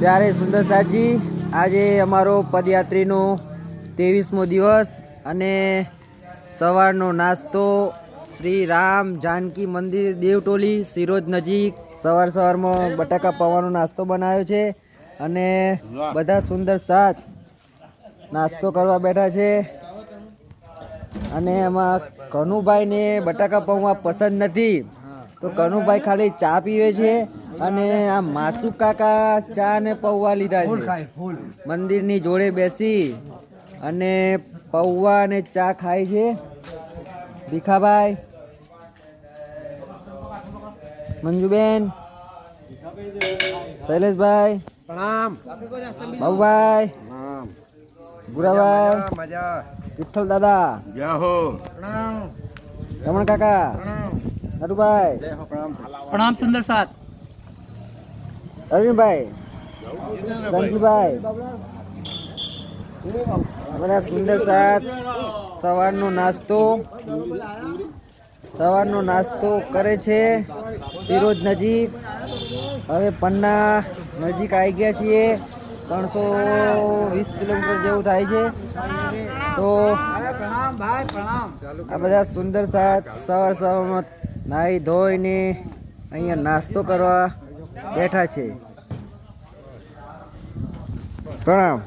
ત્યારે સુંદર સાહજી આજે અમારો પદયાત્રીનો ત્રેવીસમો દિવસ અને સવારનો નાસ્તો શ્રી રામ જાનકી મંદિર દેવટોલી સિરોજ નજીક. સવાર સવારમાં બટાકા પવાનો નાસ્તો બનાવ્યો છે અને બધા સુંદર સાથ નાસ્તો કરવા બેઠા છે. અને એમાં કનુભાઈને બટાકા પૌવા પસંદ નથી. તો કનુભાઈ ખાલી ચા પીવે છે અને આ માસુ કાકા ચા ને પૌવા લીધા છે. મંદિરની જોડે બેસી અને પૌવા અને ચા ખાય છે. ભીખાભાઈ. મંજુબેન. શૈલેષભાઈ. પ્રણામ. બાબુભાઈ. ભૂરાભાઈ. મજા. વિઠ્ઠલ દાદા. જય હો. રમણ કાકા. નટુભાઈ પ્રણામ સુંદર સાથ અરવિંદભાઈ. ધનજીભાઈ. બધા સુંદર સાથ સવારનો નાસ્તો. સવારનો નાસ્તો કરે છે સિરોજ નજીક. હવે પન્ના નજીક આવી ગયા છીએ. ત્રણસો વીસ કિલોમીટર જેવું થાય છે. તો આ બધા સુંદર સાથ સવાર સવારમાં નાહી ધોઈને અહીંયા નાસ્તો કરવા બેઠા છે. પ્રણામ.